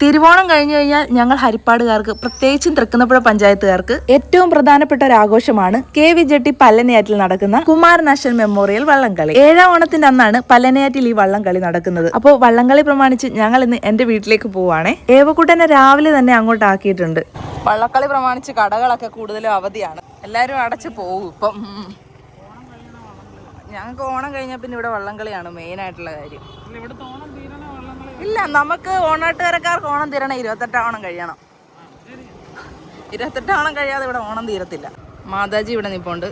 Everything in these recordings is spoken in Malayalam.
തിരുവോണം കഴിഞ്ഞു കഴിഞ്ഞാൽ ഞങ്ങൾ ഹരിപ്പാടുകാർക്ക് പ്രത്യേകിച്ചും തൃക്കുന്നപ്പുഴ പഞ്ചായത്തുകാർക്ക് ഏറ്റവും പ്രധാനപ്പെട്ട ഒരു ആഘോഷമാണ് കെ വി ജെട്ടി പല്ലനയാറ്റിൽ നടക്കുന്ന കുമാരനാശൻ മെമ്മോറിയൽ വള്ളംകളി. ഏഴാം ഓണത്തിന്റെ അന്നാണ് പല്ലനയാറ്റിൽ ഈ വള്ളംകളി നടക്കുന്നത്. അപ്പോൾ വള്ളംകളി പ്രമാണിച്ച് ഞങ്ങൾ ഇന്ന് എന്റെ വീട്ടിലേക്ക് പോവാണേ ഏവക്കൂട്ടനെ രാവിലെ തന്നെ അങ്ങോട്ട് ആക്കിയിട്ടുണ്ട്. വള്ളക്കളി പ്രമാണിച്ച് കടകളൊക്കെ കൂടുതലും അവധിയാണ്. എല്ലാവരും അടച്ചു പോകും ഇപ്പം. ഞങ്ങൾക്ക് ഓണം കഴിഞ്ഞാൽ പിന്നെ ഇവിടെ വള്ളംകളിയാണ് മെയിൻ ആയിട്ടുള്ള കാര്യം. ഇല്ല നമുക്ക് ഓണാട്ടുകാരക്കാർക്ക് ഓണം തീരണം ഇരുപത്തെട്ടാം ഓണം കഴിയണം. ഇരുപത്തെട്ടാം ഓണം കഴിയാതെ ഇവിടെ ഓണം തീരത്തില്ല. മാതാജി ഇവിടെ നിപ്പോണ്ട്.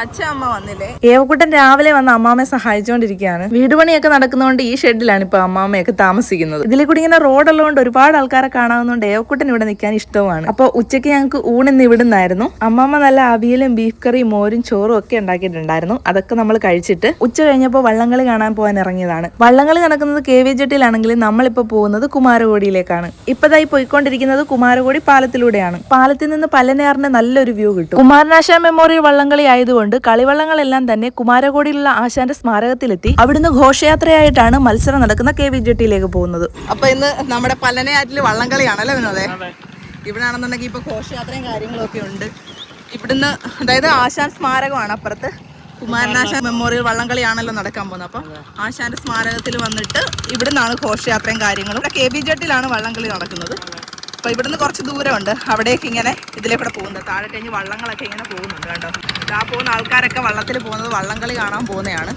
അമ്മ വന്നില്ലേ? ഏവക്കുട്ടൻ രാവിലെ വന്ന് അമ്മാമ്മയെ സഹായിച്ചുകൊണ്ടിരിക്കുകയാണ് വീട് പണിയൊക്കെ നടക്കുന്നതുകൊണ്ട് ഈ ഷെഡിലാണ് ഇപ്പൊ അമ്മാമ്മയൊക്കെ താമസിക്കുന്നത്. ഇതിലെ കൂടി ഇങ്ങനെ റോഡുള്ളതുകൊണ്ട് ഒരുപാട് ആൾക്കാരെ കാണാവുന്നതുകൊണ്ട് ഏവക്കുട്ടൻ ഇവിടെ നിൽക്കാൻ ഇഷ്ടമാണ് അപ്പോൾ ഉച്ചയ്ക്ക് ഞങ്ങൾക്ക് ഊണിന്ന് ഇവിടുന്നായിരുന്നു. അമ്മാമ്മ നല്ല അവിയലും ബീഫ് കറിയും മോരും ചോറും ഒക്കെ ഉണ്ടാക്കിയിട്ടുണ്ടായിരുന്നു. അതൊക്കെ നമ്മൾ കഴിച്ചിട്ട് ഉച്ച കഴിഞ്ഞപ്പോൾ വള്ളംകളി കാണാൻ പോകാൻ ഇറങ്ങിയതാണ്. വള്ളംകളി നടക്കുന്നത് കെ വി ജെട്ടിയിലാണെങ്കിൽ നമ്മളിപ്പോൾ പോകുന്നത് കുമാരകോടിയിലേക്കാണ്. ഇപ്പതായി പോയിക്കൊണ്ടിരിക്കുന്നത് കുമാരകോടി പാലത്തിലൂടെയാണ്. പാലത്തിൽ നിന്ന് പല്ലനയാറിന്റെ നല്ലൊരു വ്യൂ കിട്ടും. കുമാരനാശ മെമ്മോറിയൽ വള്ളംകളി ആയതുകൊണ്ട് കളിവള്ളങ്ങളെല്ലാം തന്നെ കുമാരകോടിയിലുള്ള ആശാന്റെ സ്മാരകത്തിലെത്തി അവിടുന്ന് ഘോഷയാത്രയായിട്ടാണ് മത്സരം നടക്കുന്ന കെ വി ജെട്ടിയിലേക്ക് പോകുന്നത്. അപ്പൊ ഇന്ന് നമ്മുടെ പല്ലനയാറ്റിൽ വള്ളംകളിയാണല്ലേ വിനോദേ? ഇവിടെ ആണെന്നുണ്ടെങ്കിൽ ഇപ്പൊ ഘോഷയാത്രയും കാര്യങ്ങളൊക്കെ ഉണ്ട്. ഇവിടുന്ന് അതായത് ആശാൻ സ്മാരകമാണ് അപ്പുറത്ത്. കുമാരനാശാൻ മെമ്മോറിയൽ വള്ളംകളിയാണല്ലോ നടക്കാൻ പോകുന്നത്. അപ്പം ആശാന്റെ സ്മാരകത്തിൽ വന്നിട്ട് ഇവിടുന്നാണ് ഘോഷയാത്രയും കാര്യങ്ങളും. കെ ബി ജെട്ടിലാണ് വള്ളംകളി നടക്കുന്നത്. അപ്പോൾ ഇവിടുന്ന് കുറച്ച് ദൂരമുണ്ട്. അവിടേക്ക് ഇങ്ങനെ ഇതിലേ കൂടെ പോകുന്നത് താഴെ കഴിഞ്ഞ് വള്ളങ്ങളൊക്കെ ഇങ്ങനെ പോകുന്നുണ്ട് കേട്ടോ ആ പോകുന്ന ആൾക്കാരൊക്കെ വള്ളത്തിൽ പോകുന്നത് വള്ളംകളി കാണാൻ പോകുന്നതാണ്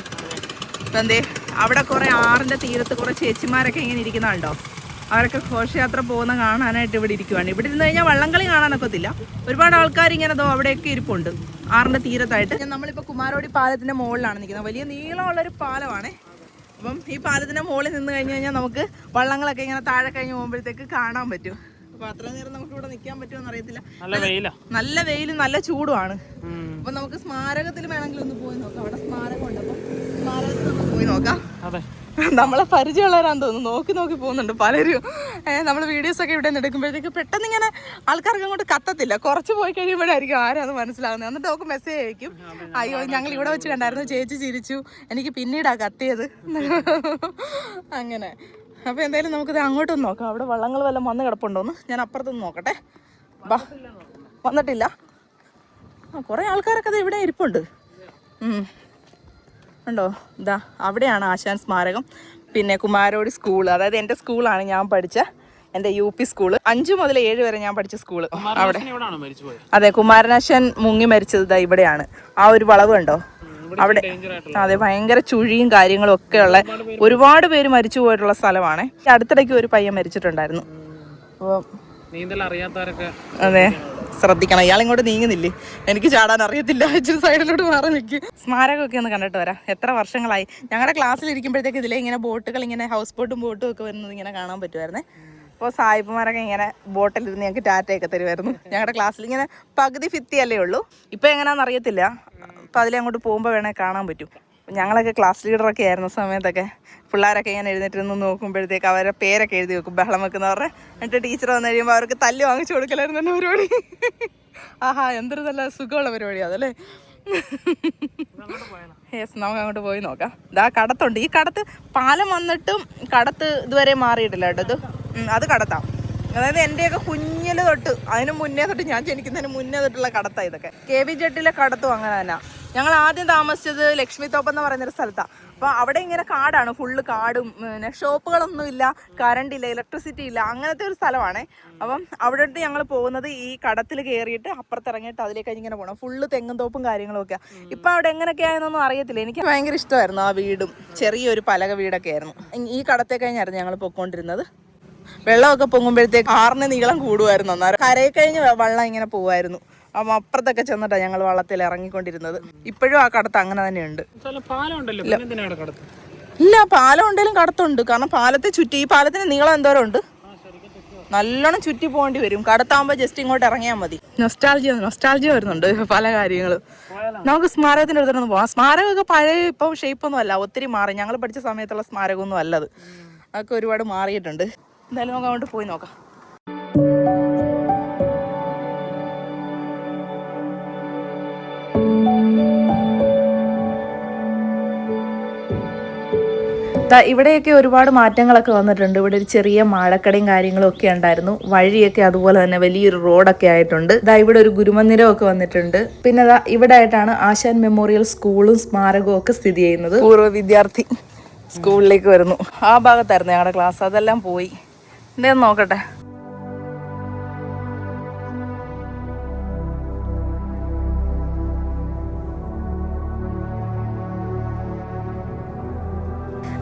ഇപ്പം എന്തേ? അവിടെ കുറേ ആറിന്റെ തീരത്ത് കുറേ ചേച്ചിമാരൊക്കെ ഇങ്ങനെ ഇരിക്കുന്നുണ്ടോ? അവരൊക്കെ ഘോഷയാത്ര പോകുന്ന കാണാനായിട്ട് ഇവിടെ ഇരിക്കുവാണ്. ഇവിടെ ഇരുന്ന് കഴിഞ്ഞാൽ വള്ളംകളി കാണാനൊക്കത്തില്ല ഒരുപാട് ആൾക്കാർ ഇങ്ങനെ അതോ അവിടെയൊക്കെ ഇരിപ്പുണ്ട്. ആറിന്റെ തീരത്തായിട്ട്. നമ്മളിപ്പോൾ കുമാരോടി പാലത്തിന്റെ മുകളിലാണ് നിൽക്കുന്നത്. വലിയ നീളമുള്ളൊരു പാലമാണ്. അപ്പം ഈ പാലത്തിന്റെ മുകളിൽ നിന്ന് കഴിഞ്ഞ് കഴിഞ്ഞാൽ നമുക്ക് വള്ളങ്ങളൊക്കെ ഇങ്ങനെ താഴെ കഴിഞ്ഞ് പോകുമ്പോഴത്തേക്ക് കാണാൻ പറ്റും. അപ്പോൾ അത്ര നേരം നമുക്ക് ഇവിടെ നിൽക്കാൻ പറ്റുമെന്ന് അറിയത്തില്ല. നല്ല വെയിലാ. നല്ല വെയിലും നല്ല ചൂടുമാണ്. അപ്പൊ നമുക്ക് സ്മാരകത്തിൽ വേണമെങ്കിൽ ഒന്ന് പോയി നോക്കാം. അവിടെ സ്മാരകം ഉണ്ട് അപ്പൊ സ്മാരകത്തിൽ ഒന്ന് പോയി നോക്കാം. അതെ. നമ്മളെ പരിചയമുള്ളവരാന്ന് തോന്നുന്നു. നോക്കി നോക്കി പോകുന്നുണ്ട് പലരും. നമ്മൾ വീഡിയോസ് ഒക്കെ ഇവിടെ നിന്ന് എടുക്കുമ്പോഴത്തേക്ക് പെട്ടെന്ന് ഇങ്ങനെ ആൾക്കാർക്ക് അങ്ങോട്ട് കത്തത്തില്ല. കുറച്ച് പോയി കഴിയുമ്പോഴായിരിക്കും ആരാന്ന് മനസ്സിലാകുന്നത് എന്നിട്ട് നമുക്ക് മെസ്സേജ് അയക്കും. അയ്യോ ഞങ്ങൾ ഇവിടെ വെച്ച് കണ്ടായിരുന്നു. ചേച്ചി ചിരിച്ചു. എനിക്ക് പിന്നീടാ കത്തിയത്. അങ്ങനെ. അപ്പോൾ എന്തായാലും നമുക്കിത് അങ്ങോട്ടൊന്ന് നോക്കാം. അവിടെ വള്ളങ്ങൾ വല്ലതും വന്ന് കിടപ്പുണ്ടോന്ന്? ഞാൻ അപ്പുറത്തൊന്ന് നോക്കട്ടെ. ബാ വന്നിട്ടില്ല. ആ കുറേ ആൾക്കാരൊക്കെ അത് ഇവിടെ ഇരിപ്പുണ്ട്. ഉണ്ടോ? ഇതാ അവിടെയാണ് ആശാൻ സ്മാരകം. പിന്നെ കുമാരോടി സ്കൂൾ അതായത് എന്റെ സ്കൂളാണ് ഞാൻ പഠിച്ച എന്റെ യു പി സ്കൂൾ. അഞ്ചു മുതൽ ഏഴ് വരെ ഞാൻ പഠിച്ച സ്കൂൾ അവിടെ. അതെ കുമാരനാശൻ മുങ്ങി മരിച്ചത് ഇതാ ഇവിടെയാണ്. ആ ഒരു വളവ് കണ്ടോ? അവിടെ അതെ ഭയങ്കര ചുഴിയും കാര്യങ്ങളും ഒക്കെ ഉള്ള ഒരുപാട് പേര് മരിച്ചു പോയിട്ടുള്ള സ്ഥലമാണ്. അടുത്തിടയ്ക്ക് ഒരു പയ്യൻ മരിച്ചിട്ടുണ്ടായിരുന്നു. അതെ ശ്രദ്ധിക്കണം. ഇയാൾ ഇങ്ങോട്ട് നീങ്ങുന്നില്ലേ? എനിക്ക് ചാടാൻ അറിയത്തില്ല. ഇച്ചിരി സൈഡിലോട്ട് മാറി നിൽക്കും. സ്മാരകമൊക്കെ ഒന്ന് കണ്ടിട്ട് വരാം. എത്ര വർഷങ്ങളായി? ഞങ്ങളുടെ ക്ലാസ്സിൽ ഇരിക്കുമ്പോഴത്തേക്ക് ഇതിലെ ഇങ്ങനെ ബോട്ടുകൾ ഇങ്ങനെ ഹൗസ് ബോട്ടും ബോട്ടും ഒക്കെ വരുന്നത് ഇങ്ങനെ കാണാൻ പറ്റുമായിരുന്നേ അപ്പോൾ സായിപ്പുമാരൊക്കെ ഇങ്ങനെ ബോട്ടിലിരുന്ന് ഞങ്ങൾക്ക് ടാറ്റയൊക്കെ തരുമായിരുന്നു ഞങ്ങളുടെ ക്ലാസ്സിൽ ഇങ്ങനെ പകുതി ഫിത്തിയല്ലേ ഉള്ളൂ. ഇപ്പം എങ്ങനെയാണെന്ന് അറിയത്തില്ല. അപ്പോൾ അതിലെ അങ്ങോട്ട് പോകുമ്പോൾ വേണേൽ കാണാൻ പറ്റും. ഞങ്ങളൊക്കെ ക്ലാസ് ലീഡറൊക്കെ ആയിരുന്ന സമയത്തൊക്കെ പിള്ളേരൊക്കെ ഇങ്ങനെ എഴുന്നേറ്റിരുന്ന് നോക്കുമ്പോഴത്തേക്ക് അവരുടെ പേരൊക്കെ എഴുതി വെക്കും. ബഹളം വെക്കുന്നവരുടെ എന്നിട്ട് ടീച്ചർ വന്നു കഴിയുമ്പോൾ അവർക്ക് തല്ല് വാങ്ങിച്ചു കൊടുക്കലായിരുന്നു എന്റെ പരിപാടി. ആഹാ എന്തൊരു നല്ല സുഖമുള്ള പരിപാടിയാണ് അതല്ലേ? യെസ് നമുക്ക് അങ്ങോട്ട് പോയി നോക്കാം. ഇതാ കടത്തുണ്ട്. ഈ കടത്ത് പാലം വന്നിട്ടും കടത്ത് ഇതുവരെ മാറിയിട്ടില്ല കേട്ടോ ഇത്. അത് കടത്താം. അതായത് എന്റെയൊക്കെ കുഞ്ഞിൽ തൊട്ട് അതിന് മുന്നേ തൊട്ട് ഞാൻ ജനിക്കുന്നതിന് മുന്നേ തൊട്ടുള്ള കടത്താ ഇതൊക്കെ. കെ വി ജെട്ടിലെ കടത്തും അങ്ങനെ തന്നെ. ഞങ്ങൾ ആദ്യം താമസിച്ചത് ലക്ഷ്മി തോപ്പ് എന്ന് പറയുന്നൊരു സ്ഥലത്താണ് അപ്പോൾ അവിടെ ഇങ്ങനെ കാടാണ്. ഫുള്ള് കാടും പിന്നെ ഷോപ്പുകളൊന്നും ഇല്ല കറണ്ട് ഇല്ല ഇലക്ട്രിസിറ്റി ഇല്ല അങ്ങനത്തെ ഒരു സ്ഥലമാണ്. അപ്പം അവിടെ ഞങ്ങൾ പോകുന്നത് ഈ കടത്തിൽ കയറിയിട്ട് അപ്പുറത്തിറങ്ങിയിട്ട് അതിലേക്ക് ഇങ്ങനെ പോകണം ഫുള്ള് തെങ്ങും തോപ്പും കാര്യങ്ങളും ഒക്കെ. ഇപ്പം അവിടെ എങ്ങനെയൊക്കെയായെന്നൊന്നും അറിയത്തില്ല. എനിക്ക് ഭയങ്കര ഇഷ്ടമായിരുന്നു ആ വീടും. ചെറിയൊരു പലക വീടൊക്കെ ആയിരുന്നു. ഈ കടത്തെ കഴിഞ്ഞായിരുന്നു ഞങ്ങൾ പൊക്കോണ്ടിരുന്നത്. വെള്ളമൊക്കെ പൊങ്ങുമ്പോഴത്തേക്ക് ആറിന് നീളം കൂടുമായിരുന്നു അന്നേരം കരയിൽ കഴിഞ്ഞ് വെള്ളം ഇങ്ങനെ പോവായിരുന്നു. അപ്പുറത്തൊക്കെ ചെന്നിട്ടാണ് ഞങ്ങൾ വള്ളത്തിൽ ഇറങ്ങിക്കൊണ്ടിരുന്നത്. ഇപ്പോഴും ആ കടത്ത് അങ്ങനെ തന്നെയുണ്ട്. ഇല്ല. പാലം ഉണ്ടെങ്കിലും കടത്തുണ്ട്. കാരണം പാലത്തെ ചുറ്റി ഈ പാലത്തിന് നീളം എന്തോരം ഉണ്ട്? നല്ലോണം ചുറ്റി പോകേണ്ടി വരും. കടത്താകുമ്പോൾ ജസ്റ്റ് ഇങ്ങോട്ട് ഇറങ്ങിയാൽ മതി. നൊസ്റ്റാൾജിയ നൊസ്റ്റാൾജിയ വരുന്നുണ്ട് പല കാര്യങ്ങളും. നമുക്ക് സ്മാരകത്തിന്റെ അടുത്തൊന്ന് പോകാം സ്മാരകമൊക്കെ പഴയ ഇപ്പം ഷേപ്പൊന്നും അല്ല ഒത്തിരി മാറി. ഞങ്ങൾ പഠിച്ച സമയത്തുള്ള സ്മാരകമൊന്നും അല്ലത് അതൊക്കെ ഒരുപാട് മാറിയിട്ടുണ്ട്. എന്തായാലും നമുക്ക് അങ്ങോട്ട് പോയി നോക്കാം. ഇവിടെയൊക്കെ ഒരുപാട് മാറ്റങ്ങളൊക്കെ വന്നിട്ടുണ്ട്. ഇവിടെ ഒരു ചെറിയ മാഴക്കടയും കാര്യങ്ങളും ഒക്കെ ഉണ്ടായിരുന്നു. വഴിയൊക്കെ അതുപോലെ തന്നെ വലിയൊരു റോഡൊക്കെ ആയിട്ടുണ്ട്. ദാ ഇവിടെ ഒരു ഗുരുമന്ദിരം ഒക്കെ വന്നിട്ടുണ്ട്. പിന്നെ ദാ ഇവിടെ ആയിട്ടാണ് ആശാൻ മെമ്മോറിയൽ സ്കൂളും സ്മാരകവും ഒക്കെ സ്ഥിതി ചെയ്യുന്നത്. പൂർവ വിദ്യാർത്ഥി സ്കൂളിലേക്ക് വരുന്നു. ആ ഭാഗത്തായിരുന്നു ഞങ്ങളുടെ ക്ലാസ്. അതെല്ലാം പോയി. എന്തേന്ന് നോക്കട്ടെ.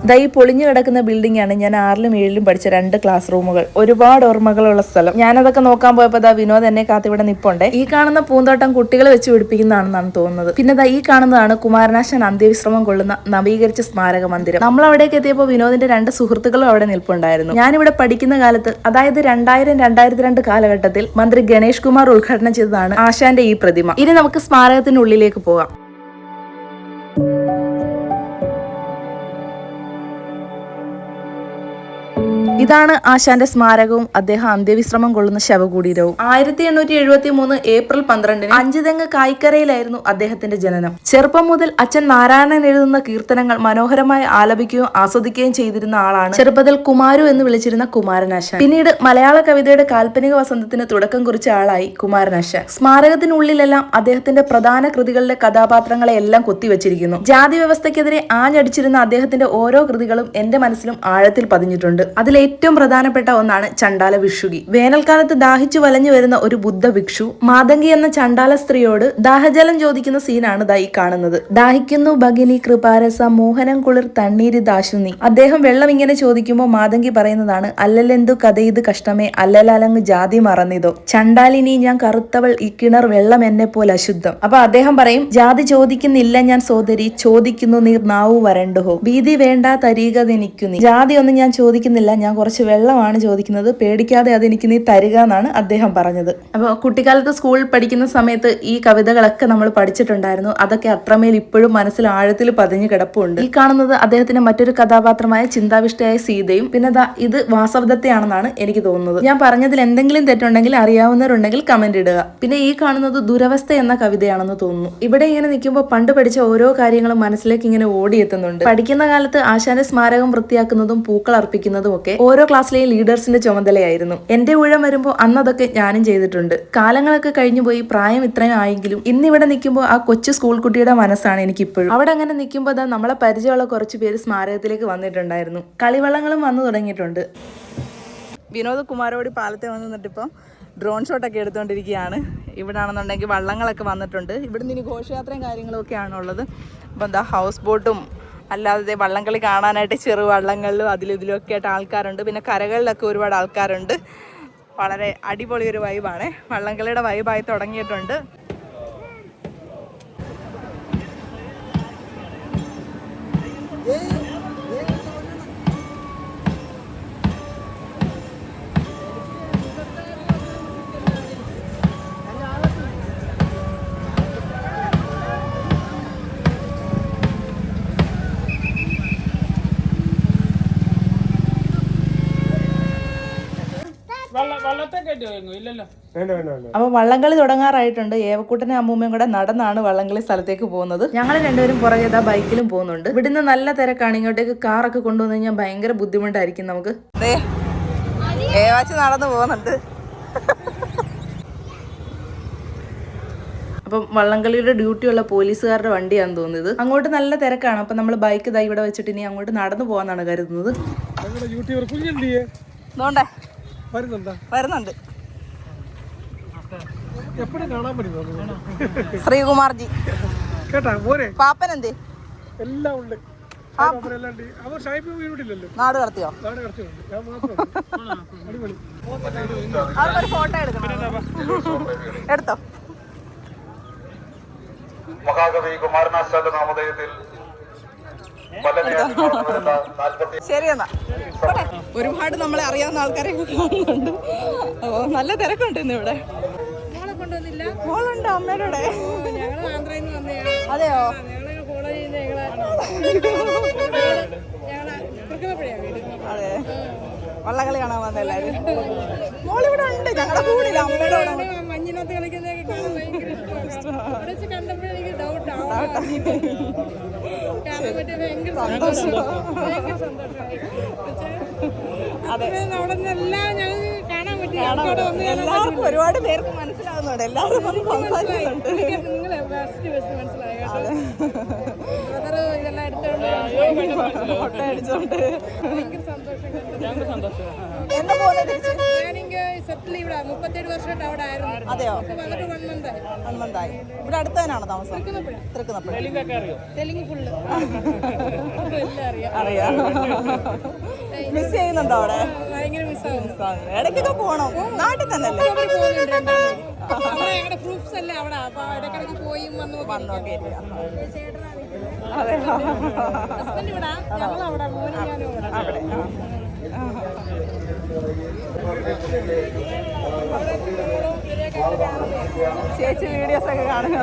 ദാ പൊളിഞ്ഞു കിടക്കുന്ന ബിൽഡിംഗ് ആണ് ഞാൻ ആറിലും ഏഴിലും പഠിച്ച രണ്ട് ക്ലാസ് റൂമുകൾ. ഒരുപാട് ഓർമ്മകളുള്ള സ്ഥലം. ഞാനതൊക്കെ നോക്കാൻ പോയപ്പോൾ ദാ വിനോദ് എന്നെ കാത്തിവിടെ നിപ്പുണ്ട്. ഈ കാണുന്ന പൂന്തോട്ടം കുട്ടികളെ വെച്ച് പിടിപ്പിക്കുന്നതാണെന്നാണ് തോന്നുന്നത്. പിന്നെ ദാ ഈ കാണുന്നതാണ് കുമാരനാശൻ അന്ത്യവിശ്രമം കൊള്ളുന്ന നവീകരിച്ച സ്മാരക മന്ദിരം. നമ്മൾ അവിടേക്ക് എത്തിയപ്പോൾ വിനോദിന്റെ രണ്ട് സുഹൃത്തുക്കളും അവിടെ നിൽപ്പുണ്ടായിരുന്നു. ഞാനിവിടെ പഠിക്കുന്ന കാലത്ത് അതായത് രണ്ടായിരം രണ്ടായിരത്തി രണ്ട് കാലഘട്ടത്തിൽ മന്ത്രി ഗണേഷ് കുമാർ ഉദ്ഘാടനം ചെയ്തതാണ് ആശാന്റെ ഈ പ്രതിമ. ഇനി നമുക്ക് സ്മാരകത്തിനുള്ളിലേക്ക് പോകാം. ഇതാണ് ആശാന്റെ സ്മാരകവും അദ്ദേഹം അന്ത്യവിശ്രമം കൊള്ളുന്ന ശവകുടീരവും. ആയിരത്തി എണ്ണൂറ്റി എഴുപത്തി മൂന്ന് ഏപ്രിൽ പന്ത്രണ്ടിന് അഞ്ചുതെങ്ങ് കായ്ക്കരയിലായിരുന്നു അദ്ദേഹത്തിന്റെ ജനനം. ചെറുപ്പം മുതൽ അച്ഛൻ നാരായണൻ എഴുതുന്ന കീർത്തനങ്ങൾ മനോഹരമായി ആലപിക്കുകയും ആസ്വദിക്കുകയും ചെയ്തിരുന്ന ആളാണ് ചെറുപ്പത്തിൽ കുമാരു എന്ന് വിളിച്ചിരുന്ന കുമാരനാശാൻ പിന്നീട് മലയാള കവിതയുടെ കാൽപ്പനിക വസന്തത്തിന് തുടക്കം കുറിച്ച ആളായി കുമാരനാശാൻ സ്മാരകത്തിനുള്ളിലെല്ലാം അദ്ദേഹത്തിന്റെ പ്രധാന കൃതികളിലെ കഥാപാത്രങ്ങളെ എല്ലാം കൊത്തിവെച്ചിരിക്കുന്നു. ജാതി വ്യവസ്ഥയ്ക്കെതിരെ ആഞ്ഞടിച്ചിരുന്ന അദ്ദേഹത്തിന്റെ ഓരോ കൃതികളും എന്റെ മനസ്സിലും ആഴത്തിൽ പതിഞ്ഞിട്ടുണ്ട്. അതിൽ ഏറ്റവും പ്രധാനപ്പെട്ട ഒന്നാണ് ചണ്ടാല ഭിക്ഷുകി വേനൽക്കാലത്ത് ദാഹിച്ചു വലഞ്ഞു വരുന്ന ഒരു ബുദ്ധ ഭിക്ഷു മാതങ്കി എന്ന ചണ്ടാല സ്ത്രീയോട് ദാഹജലം ചോദിക്കുന്ന സീനാണ് ദൈ കാണുന്നത്. ദാഹിക്കുന്നു ഭഗിനി കൃപാരസ മോഹനം കുളിർ തണ്ണീര് ദാശുനി. അദ്ദേഹം വെള്ളം ഇങ്ങനെ ചോദിക്കുമ്പോൾ മാതങ്കി പറയുന്നതാണ് അല്ലല്ലെന്തു കഥയിത് കഷ്ടമേ അല്ലലങ്ങ് ജാതി മറന്നിതോ. ചണ്ടാലിനി ഞാൻ കറുത്തവൾ ഈ കിണർ വെള്ളം എന്നെ പോലെ അശുദ്ധം. അപ്പൊ അദ്ദേഹം പറയും ജാതി ചോദിക്കുന്നില്ല ഞാൻ സോദരി ചോദിക്കുന്നു നീർ നാവു വരണ്ടുഹോ. ഭീതി വേണ്ട തരീകതെനിക്കുന്നു ജാതി ഒന്നും ഞാൻ ചോദിക്കുന്നില്ല ഞാൻ കുറച്ച് വെള്ളമാണ് ചോദിക്കുന്നത്. പേടിക്കാതെ അതെനിക്ക് നീ തരിക എന്നാണ് അദ്ദേഹം പറഞ്ഞത്. അപ്പോൾ കുട്ടിക്കാലത്ത് സ്കൂളിൽ പഠിക്കുന്ന സമയത്ത് ഈ കവിതകളൊക്കെ നമ്മൾ പഠിച്ചിട്ടുണ്ടായിരുന്നു. അതൊക്കെ അത്രമേൽ ഇപ്പോഴും മനസ്സിൽ ആഴത്തിൽ പതിഞ്ഞു കിടപ്പുണ്ട്. ഈ കാണുന്നത് അദ്ദേഹത്തിന്റെ മറ്റൊരു കഥാപാത്രമായ ചിന്താവിഷ്ടയായ സീതയും. പിന്നെ ഇത് വാസവദത്തെയാണെന്നാണ് എനിക്ക് തോന്നുന്നത്. ഞാൻ പറഞ്ഞതിൽ എന്തെങ്കിലും തെറ്റുണ്ടെങ്കിൽ അറിയാവുന്നവരുണ്ടെങ്കിൽ കമന്റ് ഇടുക. പിന്നെ ഈ കാണുന്നത് ദുരവസ്ഥ എന്ന കവിതയാണെന്ന് തോന്നുന്നു. ഇവിടെ ഇങ്ങനെ നിൽക്കുമ്പോൾ പണ്ട് പഠിച്ച ഓരോ കാര്യങ്ങളും മനസ്സിലേക്ക് ഇങ്ങനെ ഓടിയെത്തുന്നുണ്ട്. പഠിക്കുന്ന കാലത്ത് ആശാന്റെ സ്മാരകം വൃത്തിയാക്കുന്നതും പൂക്കൾ അർപ്പിക്കുന്നതും ഒക്കെ ഓരോ ക്ലാസ്സിലെയും ലീഡേഴ്സിന്റെ ചുമതലയായിരുന്നു. എന്റെ ഊഴം വരുമ്പോൾ അന്നതൊക്കെ ഞാനും ചെയ്തിട്ടുണ്ട്. കാലങ്ങളൊക്കെ കഴിഞ്ഞു പോയി പ്രായം ഇത്രയും ആയെങ്കിലും ഇന്നിവിടെ നിൽക്കുമ്പോൾ ആ കൊച്ചു സ്കൂൾ കുട്ടിയുടെ മനസ്സാണ് എനിക്ക് ഇപ്പോഴും അവിടെ അങ്ങനെ നിൽക്കുമ്പോൾ അതാ നമ്മളെ പരിചയമുള്ള കുറച്ച് പേര് സ്മാരകത്തിലേക്ക് വന്നിട്ടുണ്ടായിരുന്നു. കളിവള്ളങ്ങളും വന്നു തുടങ്ങിയിട്ടുണ്ട്. വിനോദ് കുമാരോടി പാലത്തെ വന്ന് നിന്നിട്ടിപ്പോൾ ഡ്രോൺ ഷോട്ടൊക്കെ എടുത്തുകൊണ്ടിരിക്കുകയാണ് ഇവിടെ ആണെന്നുണ്ടെങ്കിൽ വള്ളങ്ങളൊക്കെ വന്നിട്ടുണ്ട്. ഇവിടുന്ന് ഇനി ഘോഷയാത്രയും കാര്യങ്ങളും ഒക്കെയാണ് ഉള്ളത് അപ്പോൾ എന്താ ഹൗസ് ബോട്ടും അല്ലാതെ വള്ളംകളി കാണാനായിട്ട് ചെറു വള്ളങ്ങളിലും അതിലും ഇതിലും ഒക്കെ ആയിട്ട് ആൾക്കാരുണ്ട്. പിന്നെ കരകളിലൊക്കെ ഒരുപാട് ആൾക്കാരുണ്ട്. വളരെ അടിപൊളി ഒരു വൈബാണ്. വള്ളംകളിയുടെ വൈബായി തുടങ്ങിയിട്ടുണ്ട്. വള്ള അപ്പോൾ വള്ളംകളി തുടങ്ങാറായിട്ടുണ്ട്. ഏവക്കൂട്ടനും അമ്മൂമ്മയും കൂടെ നടന്നാണ് വള്ളംകളി സ്ഥലത്തേക്ക് പോകുന്നത്. ഞങ്ങൾ രണ്ടുപേരും പുറകെ ഇതാ ബൈക്കിലും പോകുന്നുണ്ട്. ഇവിടുന്ന് നല്ല തിരക്കാണ്. ഇങ്ങോട്ടേക്ക് കാറൊക്കെ കൊണ്ടുവന്നു കഴിഞ്ഞാൽ ഭയങ്കര ബുദ്ധിമുട്ടായിരിക്കും നമുക്ക്. ഏവാച്ച് നടന്നു പോകുന്നുണ്ട്. അപ്പം വള്ളംകളിയുടെ ഡ്യൂട്ടിയുള്ള പോലീസുകാരുടെ വണ്ടിയാണെന്ന് തോന്നിയത് അങ്ങോട്ട് നല്ല തിരക്കാണ്. അപ്പം നമ്മൾ ബൈക്ക് ഇതായി ഇവിടെ വെച്ചിട്ട് ഇനി അങ്ങോട്ട് നടന്നു പോകാന്നാണ് കരുതുന്നത്. വരുന്നുണ്ടാ. ശ്രീകുമാർജി. കേട്ടാ പോരെ പാപ്പൻ എന്തേ എല്ലാം ഉണ്ട്. നാട് കടത്തിയോ? അവർക്കൊരു ഫോട്ടോ എടുക്കണം. എടുത്തോ? മഹാകവി കുമാരനാശാന്റെ നാമധേയത്തിൽ ശരി എന്നാ. ഒരുപാട് നമ്മളെ അറിയാവുന്ന ആൾക്കാരെ കാണുന്നുണ്ട്. ഓ നല്ല തിരക്കുണ്ട് ഇന്ന് ഇവിടെ മോളുണ്ടോ അമ്മയുടെ. അതെയോ? അതെ. വള്ളകളി കാണാൻ വന്നെല്ലാരും മോളിവിടെ ഉണ്ട്. ഞങ്ങളുടെ കൂടെ അമ്മയുടെ കൂടെ നെഞ്ചിനകത്ത് കളിക്കുന്നതൊക്കെ ഡൗട്ട് ഭയങ്കര സന്തോഷം ഭയങ്കര സന്തോഷമായി അത്രയും അവിടെ നിന്നെല്ലാം ഞങ്ങൾക്ക് കാണാൻ പറ്റി അവിടെ വന്ന് എല്ലാവർക്കും ഒരുപാട് പേർക്ക് മനസ്സിലാവുന്നുണ്ട്. എല്ലാവരും സംസാരിക്കുന്നുണ്ട്. നിങ്ങൾ മനസ്സിലായി കേട്ടോ ഇതെല്ലാം എടുത്തോണ്ട് ഭയങ്കര സന്തോഷം. എന്താ പോലെ സെറ്റിൽ ഇവിടെ മുപ്പത്തേഴ് വർഷമായിട്ട് അവിടെ ആയിരുന്നു. അതെയോ? വന്നിട്ട് വൺ മന്ത് ആയി. ഹനുമന്തായി ഇവിടെ അടുത്ത് തന്നെയാണോ താമസം തൃക്കുന്നപ്പുഴ തെലുങ്ക് ഫുള്ള് അറിയാം. അറിയാം. മിസ് ചെയ്യുന്നുണ്ടോ അവിടെ? ഭയങ്കര മിസ്സാവും ഇടയ്ക്കൊക്കെ പോകണോ നാട്ടിൽ തന്നെ ഞങ്ങളുടെ പ്രൂഫ്സ് എല്ലാം അവിടെ. അപ്പൊ ഇടയ്ക്കിടയ്ക്ക് പോയി വന്നു വന്നോക്കെ ഹസ്ബൻഡ് ഇവിടെ ഞങ്ങൾ അവിടെ മോനും ഞാനും ഇവിടെ. ചേച്ചി വീഡിയോസ് ഒക്കെ കാണുക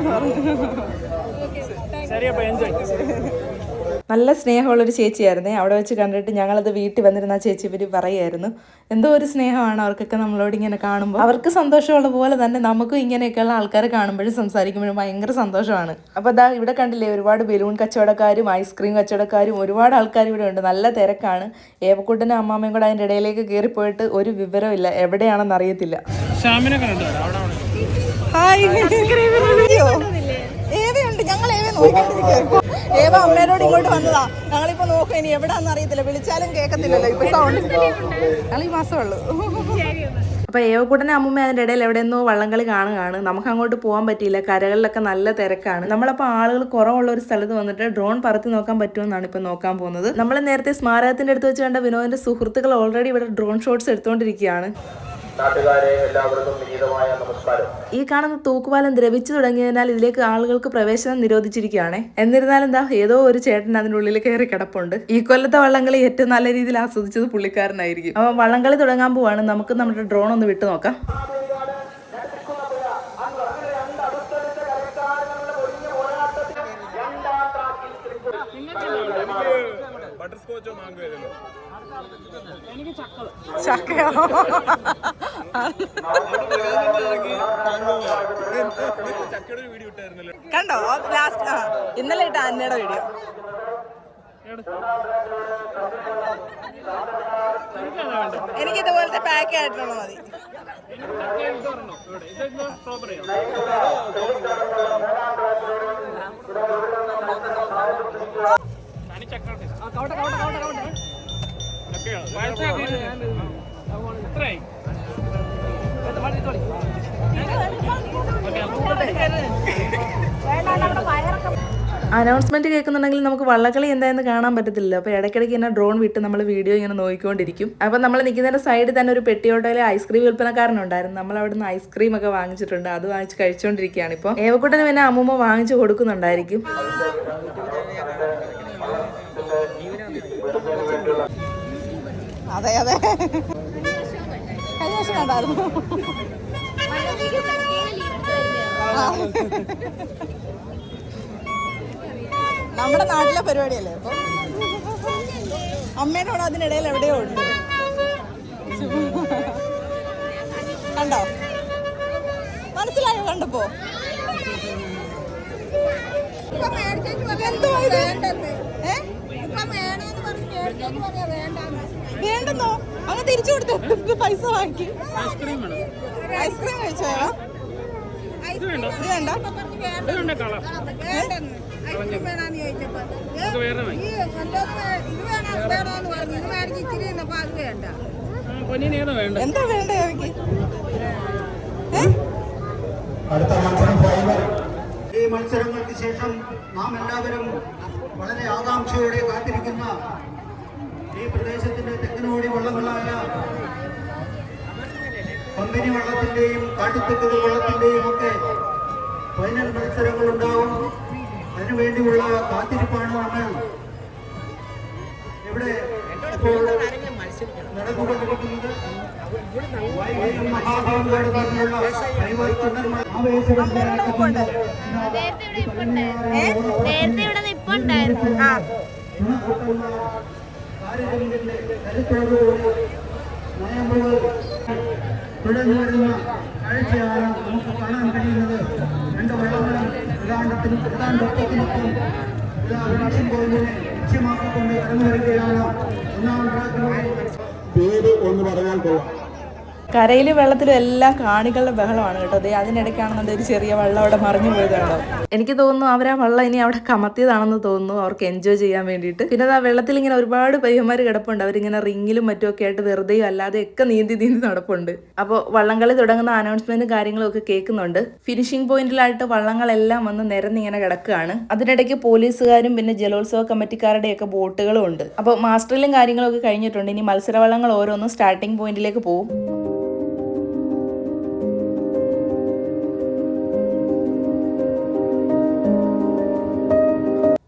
ശരി അപ്പൊ എൻജോയ് നല്ല സ്നേഹമുള്ളൊരു ചേച്ചിയായിരുന്നേ. അവിടെ വെച്ച് കണ്ടിട്ട് ഞങ്ങളത് വീട്ടിൽ വന്നിരുന്ന ആ ചേച്ചി ഇവർ പറയായിരുന്നു എന്തോ ഒരു സ്നേഹമാണ് അവർക്കൊക്കെ നമ്മളോട് ഇങ്ങനെ കാണുമ്പോൾ. അവർക്ക് സന്തോഷമുള്ള പോലെ തന്നെ നമുക്കും ഇങ്ങനെയൊക്കെയുള്ള ആൾക്കാരെ കാണുമ്പോഴും സംസാരിക്കുമ്പോഴും ഭയങ്കര സന്തോഷമാണ്. അപ്പോൾ അതാ ഇവിടെ കണ്ടില്ലേ ഒരുപാട് ബലൂൺ കച്ചവടക്കാരും ഐസ്ക്രീം കച്ചവടക്കാരും ഒരുപാട് ആൾക്കാർ ഇവിടെ ഉണ്ട്. നല്ല തിരക്കാണ്. ഏവക്കൂട്ടനും അമ്മാമ്മയും കൂടെ അതിന്റെ ഇടയിലേക്ക് കയറിപ്പോയിട്ട് ഒരു വിവരമില്ല എവിടെയാണെന്ന് അറിയത്തില്ല. ഹായ് ഏവയുണ്ട്? ഞങ്ങൾ ഏവ ഏവ അമ്മേനോട് ഇങ്ങോട്ട് വന്നതാ. ഞങ്ങളിപ്പോ നോക്കും ഇനി എവിടാന്ന് അറിയത്തില്ല. വിളിച്ചാലും കേൾക്കത്തില്ലല്ലോ ഇപ്പൊ സൗണ്ട് ഞങ്ങൾ ഈ മാസമേ ഉള്ളൂ. ഏവക്കൂട്ടനെ അമ്മൂമ്മ അതിന്റെ ഇടയിൽ എവിടെയെന്നോ വള്ളംകളി കാണുകയാണ്. നമുക്ക് അങ്ങോട്ട് പോകാൻ പറ്റിയില്ല. കരകളിലൊക്കെ നല്ല തിരക്കാണ്. നമ്മളപ്പോൾ ആളുകൾ കുറവുള്ള ഒരു സ്ഥലത്ത് വന്നിട്ട് ഡ്രോൺ പറത്തി നോക്കാൻ പറ്റുമെന്നാണ് ഇപ്പൊ നോക്കാൻ പോകുന്നത്. നമ്മൾ നേരത്തെ സ്മാരകത്തിന്റെ അടുത്ത് വെച്ച് കണ്ട വിനോദിന്റെ സുഹൃത്തുക്കൾ ഓൾറെഡി ഇവിടെ ഡ്രോൺ ഷോട്ട്സ് എടുത്തുകൊണ്ടിരിക്കുകയാണ് നാട്ടുകാരെ എല്ലാവർക്കും വിനീതമായ നമസ്കാരം. ഈ കാണുന്ന തൂക്കുപാലം ദ്രവിച്ചു തുടങ്ങിയതിനാൽ ഇതിലേക്ക് ആളുകൾക്ക് പ്രവേശനം നിരോധിച്ചിരിക്കുകയാണ്. എന്നിരുന്നാലും എന്താ ഏതോ ഒരു ചേട്ടൻ അതിനുള്ളിൽ ഉള്ളിൽ കയറി കിടപ്പുണ്ട്. ഈ കൊല്ലത്തെ വള്ളംകളി ഏറ്റവും നല്ല രീതിയിൽ ആസ്വദിച്ചത് പുള്ളിക്കാരനായിരിക്കും. അപ്പൊ വള്ളംകളി തുടങ്ങാൻ പോവാണ്. നമുക്ക് നമ്മുടെ ഡ്രോൺ ഒന്ന് വിട്ടു നോക്കാം. ചക്കയോ? കണ്ടോ? ലാസ്റ്റ് ആ ഇന്നലെ ഇട്ട അന്നയുടെ വീഡിയോ എനിക്ക് ഇതുപോലത്തെ പാക്ക് ആയിട്ടുള്ള മതി ചക്ക അനൗൺസ്മെന്റ് കേൾക്കുന്നുണ്ടെങ്കിൽ നമുക്ക് വള്ളക്കളി എന്തായെന്ന് കാണാൻ പറ്റത്തില്ല അപ്പോൾ ഇടയ്ക്കിടയ്ക്ക് ഇങ്ങനെ ഡ്രോൺ വിട്ട് നമ്മൾ വീഡിയോ ഇങ്ങനെ നോക്കിക്കൊണ്ടിരിക്കും. അപ്പോൾ നമ്മൾ നിൽക്കുന്നതിന്റെ സൈഡിൽ തന്നെ ഒരു പെട്ടിയോട്ടയിലെ ഐസ്ക്രീം വിൽപ്പനക്കാരനുണ്ടായിരുന്നു നമ്മൾ അവിടുന്ന് ഐസ്ക്രീം ഒക്കെ വാങ്ങിച്ചിട്ടുണ്ട്. അത് വാങ്ങിച്ച് കഴിച്ചുകൊണ്ടിരിക്കുകയാണ് ഇപ്പോൾ ഏവക്കുട്ടന് പിന്നെ അമ്മൂമ്മ വാങ്ങിച്ചു കൊടുക്കുന്നുണ്ടായിരിക്കും. അതെ അതെ. കഴിഞ്ഞ വർഷം കണ്ടായിരുന്നു. നമ്മുടെ നാട്ടിലെ പരിപാടിയല്ലേ അപ്പൊ? അമ്മയുടെ കൂടെ അതിനിടയിൽ എവിടെയോ ഉണ്ട്. കണ്ടോ? മനസ്സിലായോ കണ്ടപ്പോ? എന്തുവാ ഇത്? ഏ? വേണ്ടെന്നോ? അങ്ങ് തിരിച്ചു കൊടുത്തു. പൈസ വാങ്ങി. ഐസ്ക്രീം കഴിച്ചോ ഇത് വേണ്ട? എന്താ വേണ്ട എനിക്ക് അടുത്ത മത്സരം ഈ മത്സരങ്ങൾക്ക് ശേഷം നാം എല്ലാവരും വളരെ ആകാംക്ഷയോടെ കാത്തിരിക്കുന്ന ഈ പ്രദേശത്തിന്റെ തെക്കനോടി വള്ളങ്ങളായ കമ്പനി വള്ളത്തിന്റെയും കാട്ടുതെക്കുകൾ വള്ളത്തിന്റെയും ഒക്കെ ഫൈനൽ മത്സരങ്ങൾ ഉണ്ടാവും അതിനുവേണ്ടിയുള്ള കാത്തിരിപ്പാണ് നമ്മൾ ഇവിടെ ഇപ്പോൾ നടന്നുകൊണ്ടിരിക്കുന്നത്. നേരത്തെ ഇവിടെ നിപ്പുണ്ടായിരുന്നു. ഗുണകൂട്ടുന്ന നയമുകൾ തുടങ്ങി വരുന്ന കാഴ്ചയാണ് നമുക്ക് കാണാൻ കഴിയുന്നത് രണ്ട് വള്ളങ്ങളും പ്രധാനത്തിനും പ്രധാനത്തിനൊപ്പം ഫിനിഷിംഗ് പോയിന്റിനെ ലക്ഷ്യമാക്കിക്കൊണ്ട് കടന്നു വരികയാണ് ഒന്നാം പേര് ഒന്ന് പറഞ്ഞാൽ കൊള്ളാം. കരയിലും വെള്ളത്തിലും എല്ലാം കാണികളുടെ ബഹളമാണ് കേട്ടോ. ദേ അതിനിടയ്ക്കാണെന്നുണ്ട് ഒരു ചെറിയ വെള്ളം അവിടെ മറിഞ്ഞു പോയതാണോ എനിക്ക് തോന്നുന്നു അവർ ആ വെള്ളം ഇനി അവിടെ കമത്തിയതാണെന്ന് തോന്നുന്നു. അവർക്ക് എൻജോയ് ചെയ്യാൻ വേണ്ടിയിട്ട്. പിന്നെ ആ വെള്ളത്തിൽ ഇങ്ങനെ ഒരുപാട് പയ്യന്മാർ കിടപ്പുണ്ട്. അവരിങ്ങനെ റിങ്ങിലും മറ്റുമൊക്കെ ആയിട്ട് വെറുതെയും അല്ലാതെ ഒക്കെ നീന്തി നീന്തി നടപ്പുണ്ട്. അപ്പോൾ വള്ളംകളി തുടങ്ങുന്ന അനൗൺസ്മെന്റും കാര്യങ്ങളും ഒക്കെ കേൾക്കുന്നുണ്ട്. ഫിനിഷിംഗ് പോയിന്റിലായിട്ട് വള്ളങ്ങളെല്ലാം വന്ന് നിരന്നിങ്ങനെ കിടക്കുകയാണ്. അതിനിടയ്ക്ക് പോലീസുകാരും പിന്നെ ജലോത്സവ കമ്മിറ്റിക്കാരുടെയൊക്കെ ബോട്ടുകളും ഉണ്ട്. അപ്പോൾ മാസ്റ്ററിലും കാര്യങ്ങളൊക്കെ കഴിഞ്ഞിട്ടുണ്ട്. ഇനി മത്സരവള്ളങ്ങൾ ഓരോന്നും സ്റ്റാർട്ടിംഗ് പോയിന്റിലേക്ക് പോകും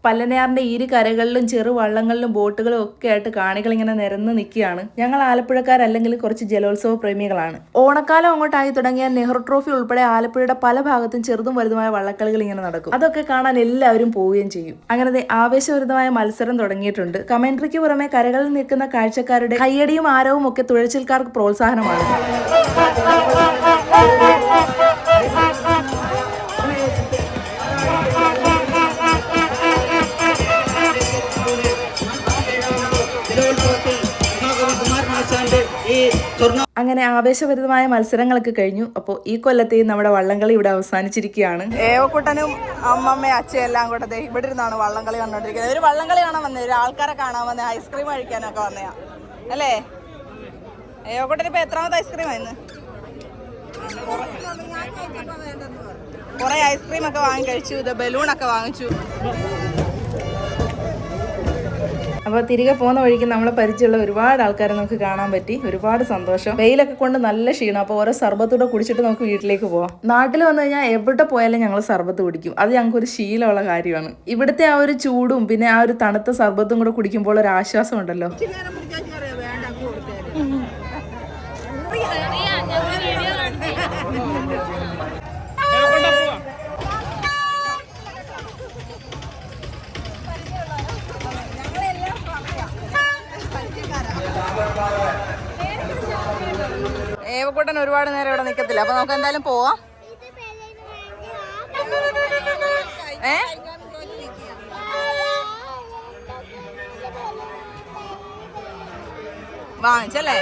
പല്ലനയാറിന്റെ ഇരു കരകളിലും ചെറു വള്ളങ്ങളിലും ബോട്ടുകളും ഒക്കെ ആയിട്ട് കാണികൾ ഇങ്ങനെ നിരന്ന് നിൽക്കുകയാണ്. ഞങ്ങൾ ആലപ്പുഴക്കാരല്ലെങ്കിൽ കുറച്ച് ജലോത്സവ പ്രേമികളാണ്. ഓണക്കാലം അങ്ങോട്ടായി തുടങ്ങിയ നെഹ്റു ട്രോഫി ഉൾപ്പെടെ ആലപ്പുഴയുടെ പല ഭാഗത്തും ചെറുതും വലുതുമായ വള്ളക്കളികൾ ഇങ്ങനെ നടക്കും. അതൊക്കെ കാണാൻ എല്ലാവരും പോവുകയും ചെയ്യും. അങ്ങനെ ആവേശഭരിതമായ മത്സരം തുടങ്ങിയിട്ടുണ്ട്. കമന്ററിക്ക് പുറമെ കരകളിൽ നിൽക്കുന്ന കാഴ്ചക്കാരുടെ കയ്യടിയും ആരവും ഒക്കെ തുഴച്ചിൽക്കാർക്ക് പ്രോത്സാഹനമാണ്. അങ്ങനെ ആവേശഭരിതമായ മത്സരങ്ങളൊക്കെ കഴിഞ്ഞു. അപ്പോൾ ഈ കൊല്ലത്തെയും നമ്മുടെ വള്ളംകളി ഇവിടെ അവസാനിച്ചിരിക്കുകയാണ്. ഏവക്കുട്ടനും അമ്മമ്മ അച്ഛയും എല്ലാം കൂടെ ഇവിടെ ഇരുന്നാണ് വള്ളംകളി കണ്ടോണ്ടിരിക്കുന്നത്. ഒരു വള്ളംകളി കാണാൻ വന്നേ ഒരു ആൾക്കാരെ കാണാൻ വന്നേ ഐസ്ക്രീം കഴിക്കാനൊക്കെ വന്നയാ അല്ലേ? ഏവക്കുട്ടൻ ഇപ്പൊ എത്രാമത്തെ ഐസ്ക്രീം ആയിരുന്നു കുറെ ഐസ്ക്രീം ഒക്കെ വാങ്ങി കഴിച്ചു ഇത് ബലൂൺ ഒക്കെ വാങ്ങിച്ചു. അപ്പോൾ തിരികെ പോകുന്ന വഴിക്ക് നമ്മളെ പരിചയമുള്ള ഒരുപാട് ആൾക്കാരെ നമുക്ക് കാണാൻ പറ്റി. ഒരുപാട് സന്തോഷം. വെയിലൊക്കെ കൊണ്ട് നല്ല ക്ഷീണം. അപ്പോൾ ഓരോ സർബത്തൂടെ കുടിച്ചിട്ട് നമുക്ക് വീട്ടിലേക്ക് പോവാം. നാട്ടിൽ വന്നു കഴിഞ്ഞാൽ എവിടെ പോയാലും ഞങ്ങൾ സർബത്ത് കുടിക്കും. അത് ഞങ്ങൾക്ക് ഒരു ശീലമുള്ള കാര്യമാണ്. ഇവിടുത്തെ ആ ഒരു ചൂടും പിന്നെ ആ ഒരു തണുത്ത സർബത്തും കൂടെ കുടിക്കുമ്പോൾ ഒരു ആശ്വാസം ഉണ്ടല്ലോ ഏവക്കൂട്ടൻ ഒരുപാട് നേരം ഇവിടെ നിൽക്കത്തില്ല അപ്പൊ നമുക്ക് എന്തായാലും പോവാം. ഏ? വാങ്ങിച്ചല്ലേ?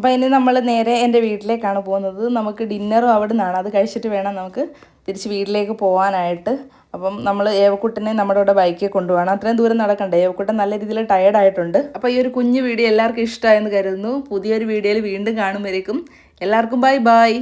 അപ്പോൾ ഇനി നമ്മൾ നേരെ എന്റെ വീട്ടിലേക്കാണ് പോകുന്നത്. നമുക്ക് ഡിന്നറും അവിടെ നിന്നാണ് അത് കഴിച്ചിട്ട് വേണം നമുക്ക് തിരിച്ച് വീട്ടിലേക്ക് പോകാനായിട്ട് അപ്പം നമ്മൾ ഏവക്കുട്ടനെ നമ്മുടെ കൂടെ ബൈക്കിൽ കൊണ്ടുപോകണം അത്രയും ദൂരം നടക്കണ്ട? ഏവക്കുട്ടൻ നല്ല രീതിയിൽ ടയേർഡ് ആയിട്ടുണ്ട്. അപ്പോൾ ഈ ഒരു കുഞ്ഞു വീഡിയോ എല്ലാവർക്കും ഇഷ്ടമായെന്ന് കരുതുന്നു. പുതിയൊരു വീഡിയോയിൽ വീണ്ടും കാണുമ്പോഴേക്കും എല്ലാവർക്കും ബൈ ബൈ